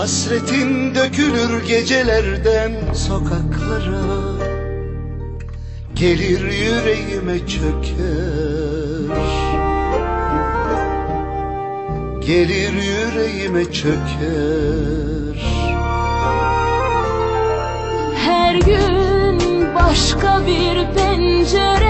Hasretin dökülür gecelerden sokaklara. Gelir yüreğime çöker. Gelir yüreğime çöker. Her gün başka bir pencerede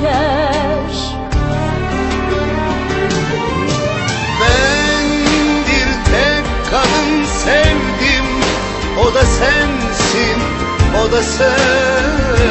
büker Ben bir tek kadın sevdim. O da sensin, o da sensin